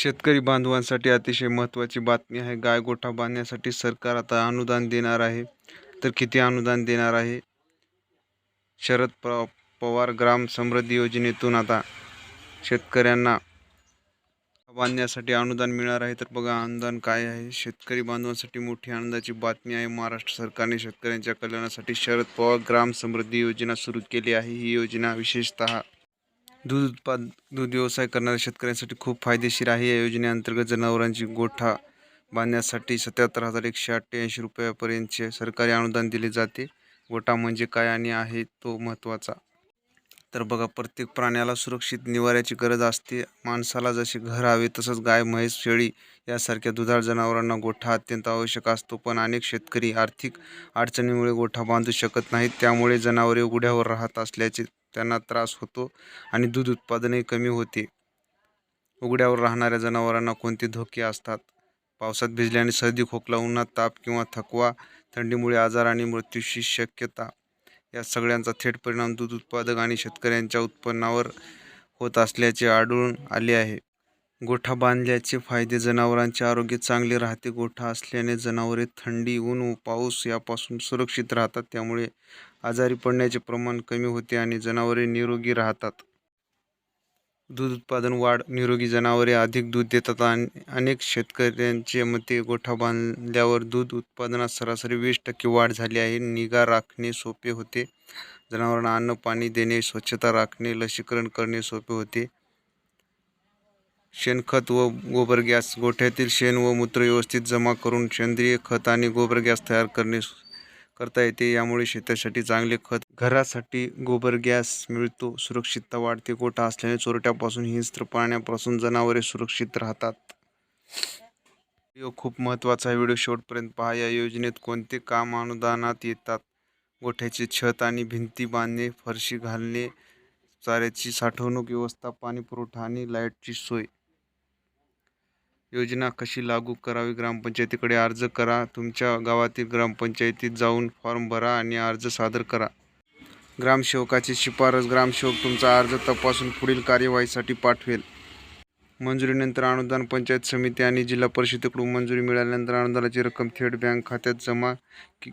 शेतकरी बांधवांसाठी अतिशय महत्त्वाची बातमी आहे. गाय गोठा बांधण्यासाठी सरकार आता अनुदान देणार आहे. तर किती अनुदान देणार आहे? शरद प पवार ग्राम समृद्धी योजनेतून आता शेतकऱ्यांना बांधण्यासाठी अनुदान मिळणार आहे. तर बघा अनुदान काय आहे? शेतकरी बांधवांसाठी मोठी आनंदाची बातमी आहे. महाराष्ट्र सरकारने शेतकऱ्यांच्या कल्याणासाठी शरद पवार ग्राम समृद्धी योजना सुरू केली आहे. ही योजना विशेषतः दूध उत्पाद दूध व्यवसाय करणाऱ्या शेतकऱ्यांसाठी खूप फायदेशीर आहे. या योजनेअंतर्गत जनावरांची गोठा बांधण्यासाठी सत्याहत्तर हजार एकशे अठ्ठ्याऐंशी रुपयापर्यंतचे सरकारी अनुदान दिले जाते. गोठा म्हणजे काय आणि आहे तो महत्त्वाचा. तर बघा प्रत्येक प्राण्याला सुरक्षित निवाऱ्याची गरज असते. माणसाला जसे घर हवे तसंच गाय म्हैस शेळी यासारख्या दुधाळ जनावरांना गोठा अत्यंत आवश्यक असतो. पण अनेक शेतकरी आर्थिक अडचणीमुळे गोठा बांधू शकत नाहीत. त्यामुळे जनावरे उघड्यावर राहत असल्याचे त्यांना त्रास होतो आणि दूध उत्पादनही कमी होते. उघड्यावर राहणाऱ्या जनावरांना कोणते धोके असतात? पावसात भिजल्याने सर्दी खोकला उन्हात ताप किंवा थकवा थंडीमुळे आजार आणि मृत्यूची शक्यता या सगळ्यांचा थेट परिणाम दूध उत्पादक आणि शेतकऱ्यांच्या उत्पन्नावर होत असल्याचे आढळून आले आहे. गोठा बांधल्याचे फायदे जनावरांचे आरोग्य चांगले राहते गोठा असल्याने जनावरे थंडी ऊन व पाऊस यापासून सुरक्षित राहतात त्यामुळे आजारी पडण्याचे प्रमाण कमी होते आणि जनावरे निरोगी राहतात. दूध उत्पादन वाढ निरोगी जनावरे अधिक दूध देतात आणि अनेक शेतकऱ्यांचे मते गोठा बांधल्यावर दूध उत्पादनात सरासरी वीस टक्के वाढ झाली आहे. निगा राखणे सोपे होते. जनावरांना अन्न पाणी देणे स्वच्छता राखणे लसीकरण करणे सोपे होते. शेणखत व गोबर गॅस गोठ्यातील शेण व मूत्र व्यवस्थित जमा करून सेंद्रिय खत आणि गोबर गॅस तयार करणे करता येते. यामुळे शेतासाठी चांगले खत घरासाठी गोबर गॅस मिळतो. सुरक्षितता वाढते. गोठा असल्याने चोरट्यापासून हिंस्त्र पाण्यापासून जनावरे सुरक्षित राहतात. व्हिडिओ खूप महत्त्वाचा आहे. व्हिडिओ शेवटपर्यंत पहा. या योजनेत कोणते काम अनुदानात येतात? गोठ्याचे छत आणि भिंती बांधणे फरशी घालणे चाऱ्याची साठवणूक व्यवस्था पाणी पुरवठा आणि लाईटची सोय. योजना कशी लागू करावी? ग्रामपंचायतीकडे अर्ज करा. तुमच्या गावातील ग्रामपंचायतीत जाऊन फॉर्म भरा आणि अर्ज सादर करा. ग्रामसेवकाची शिफारस ग्रामसेवक तुमचा अर्ज तपासून पुढील कार्यवाहीसाठी पाठवेल. मंजुरीनंतर अनुदान पंचायत समिती आणि जिल्हा परिषदेकडून मंजुरी मिळाल्यानंतर अनुदानाची रक्कम थेट बँक खात्यात जमा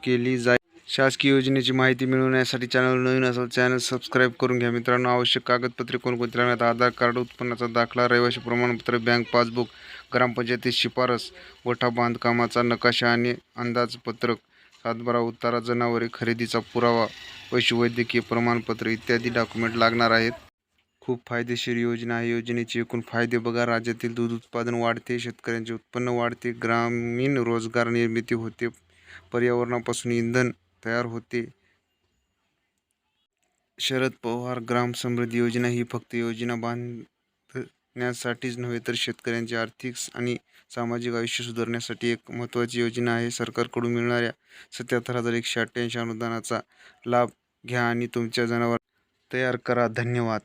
केली जाईल. शासकीय योजनेची माहिती मिळवण्यासाठी चॅनल नवीन असेल चॅनल सबस्क्राईब करून घ्या. मित्रांनो आवश्यक कागदपत्रे कोणकोणती लागण्यात आधार कार्ड उत्पन्नाचा दाखला रहिवासी प्रमाणपत्र बँक पासबुक ग्रामपंचायती शिफारस गोठा बांधकामाचा नकाशा आणि अंदाजपत्रक. सातबारा उतारा जनावरे खरेदीचा पुरावा पशुवैद्यकीय प्रमाणपत्र इत्यादी डॉक्युमेंट लागणार आहेत. खूप फायदेशीर योजना आहे. योजनेचे एकूण फायदे बघा. राज्यातील दूध उत्पादन वाढते शेतकऱ्यांचे उत्पन्न वाढते ग्रामीण रोजगार निर्मिती होते पर्यावरणापासून इंधन तयार होते. शरद पवार ग्राम समृद्धी योजना ही फक्त योजना बांध न्यासाठीच नव्हे तर शेतकऱ्यांचे आर्थिक आणि सामाजिक आयुष्य सुधारण्यासाठी एक महत्त्वाची योजना आहे. सरकारकडून मिळणाऱ्या सत्याहत्तर हजार एकशे अठ्ठ्याऐंशी अनुदानाचा लाभ घ्या आणि तुमच्या जनावर तयार करा. धन्यवाद.